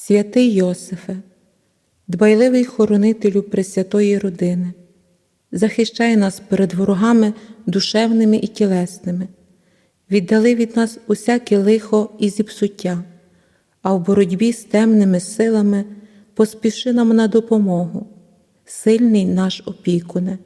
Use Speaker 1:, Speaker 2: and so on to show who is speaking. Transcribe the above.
Speaker 1: Святий Йосифе, дбайливий хоронителю Пресвятої родини, захищай нас перед ворогами душевними і тілесними, віддали від нас усяке лихо і зіпсуття, а в боротьбі з темними силами поспіши нам на допомогу, сильний наш опікуне.